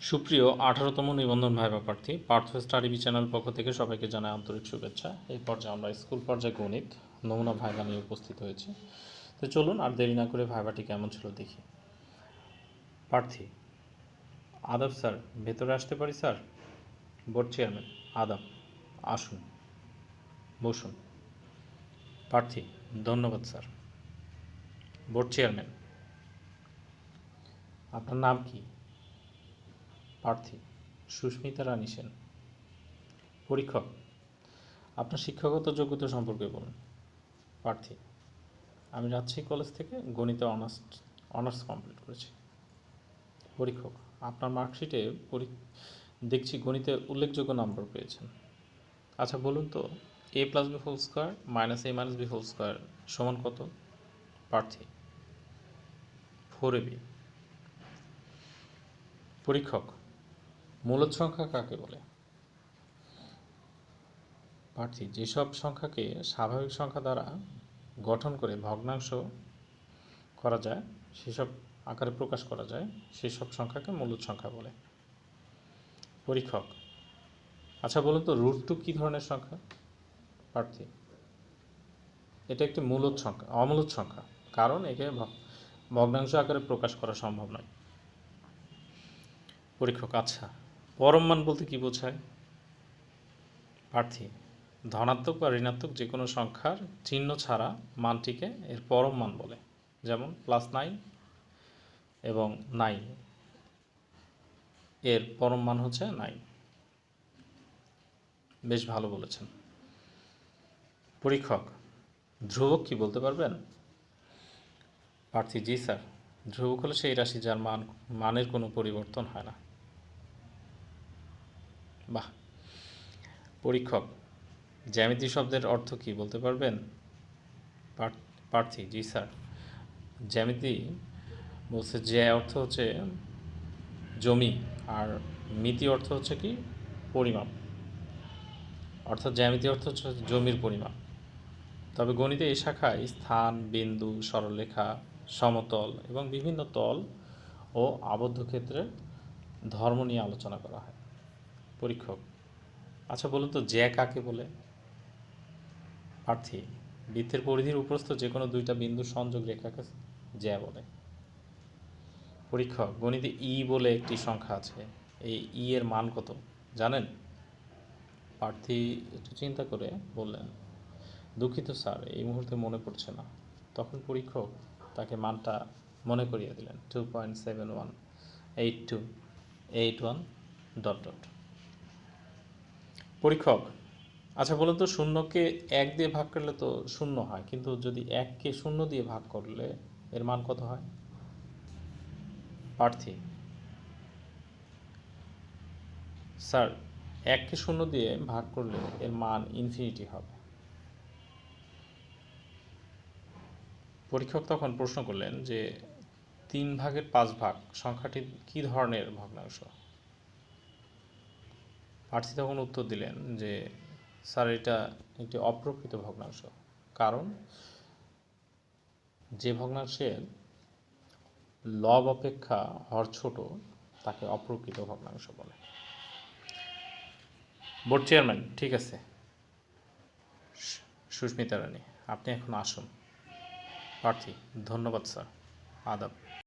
সুপ্রিয় আঠারোতম নিবন্ধন ভাইবা প্রার্থী, পার্থ স্টাডি বি চ্যানেল পক্ষ থেকে সবাইকে জানাই আন্তরিক শুভেচ্ছা। এই পর্যায়ে আমরা স্কুল পর্যায়ে গণিত, নমুনা ভাইবা নিয়ে উপস্থিত হয়েছি। তো চলুন আর দেরি না করে ভাইবাটি কেমন ছিল দেখি। প্রার্থী, আদাব স্যার, ভেতরে আসতে পারি স্যার? বোর্ড চেয়ারম্যান, আদাব, আসুন, বসুন। প্রার্থী, ধন্যবাদ স্যার। বোর্ড চেয়ারম্যান, আপনার নাম কি? প্রার্থী সুস্মিতা রানী সেন। পরীক্ষক, আপনার শিক্ষাগত যোগ্যতা সম্পর্কে বলুন। প্রার্থী, আমি রাজশাহী কলেজ থেকে গণিতে অনার্স অনার্স কমপ্লিট করেছি। পরীক্ষক, আপনার মার্কশিটে দেখছি গণিতে উল্লেখযোগ্য নম্বর পেয়েছেন। আচ্ছা বলুন তো, A plus B whole square minus A minus B whole square সমান কত? প্রার্থী, ফোর এ বি। পরীক্ষক মূলদ সংখ্যা কাকে বলে? প্রার্থী যেসব সংখ্যাকে স্বাভাবিক সংখ্যা দ্বারা গঠন করে ভগ্নাংশ করা যায়, সেসব আকারে প্রকাশ করা যায়, সেসব সংখ্যাকে মূলদ সংখ্যা বলে। পরীক্ষক আচ্ছা বলুন তো রুট টু কী ধরনের সংখ্যা? প্রার্থী এটা একটি মূলদ সংখ্যা অমূলদ সংখ্যা কারণ একে ভগ্নাংশ আকারে প্রকাশ করা সম্ভব নয়। পরীক্ষক আচ্ছা পরম মান বলতে কি বোঝায়? প্রার্থী, ধনাত্মক বা ঋণাত্মক যে কোনো সংখ্যার চিহ্ন ছাড়া মানটিকে এর পরম মান বলে, যেমন প্লাস নাইন এবং নাইন এর পরম মান হচ্ছে নাইন বেশ ভালো বলেছেন। পরীক্ষক, ধ্রুবক কি বলতে পারবেন? প্রার্থী, জি স্যার, ধ্রুবক হলো সেই রাশি যার মান, মানের কোনো পরিবর্তন হয় না। বাহ। পরীক্ষক, জ্যামিতি শব্দের অর্থ কি বলতে পারবেন? পার- প্রার্থী, জি স্যার। জ্যামিতি বলছে যে অর্থ হচ্ছে জমি আর মিতি অর্থ হচ্ছে কি পরিমাপ। অর্থাৎ জ্যামিতি অর্থ হচ্ছে জমির পরিমাপ। তবে গণিতে এই শাখায় স্থান, বিন্দু, সরলরেখা, সমতল এবং বিভিন্ন তল ও আবদ্ধ ক্ষেত্রে ধর্ম নিয়ে আলোচনা করা হয়। পরীক্ষক। আচ্ছা বলুন তো, জ্যা কাকে বলে? প্রার্থী, বৃত্তের পরিধির উপরস্থ যে কোনো দুইটা বিন্দুর সংযোগ রেখাকে জ্যা বলে। পরীক্ষক, গণিতে ই বলে একটি সংখ্যা আছে। এই ই এর মান কত? জানেন? প্রার্থী একটু চিন্তা করে বললেন, দুঃখিত স্যার, এই মুহূর্তে মনে পড়ছে না। তখন পরীক্ষক তাকে মানটা মনে করিয়ে দিলেন two point seven one eight two eight one dot dot পরীক্ষক আচ্ছা বলুন তো শূন্যকে এক দিয়ে ভাগ করলে তো শূন্য হয়, কিন্তু যদি এককে শূন্য দিয়ে ভাগ করলে এর মান কত হয়? প্রার্থী। স্যার, এককে শূন্য দিয়ে ভাগ করলে এর মান ইনফিনিটি হবে। পরীক্ষক তখন প্রশ্ন করলেন যে তিন ভাগের পাঁচ ভাগ সংখ্যাটি কী ধরনের ভগ্নাংশ? প্রার্থী তখন উত্তর দিলেন যে, স্যার, এটা একটি অপ্রকৃত ভগ্নাংশ। কারণ যে ভগ্নাংশের লব অপেক্ষা হর ছোট, তাকে অপ্রকৃত ভগ্নাংশ বলে। বোর্ড চেয়ারম্যান, ঠিক আছে। সুস্মিতা রানী, আপনি এখন আসুন। প্রার্থী ধন্যবাদ, স্যার। আদাব।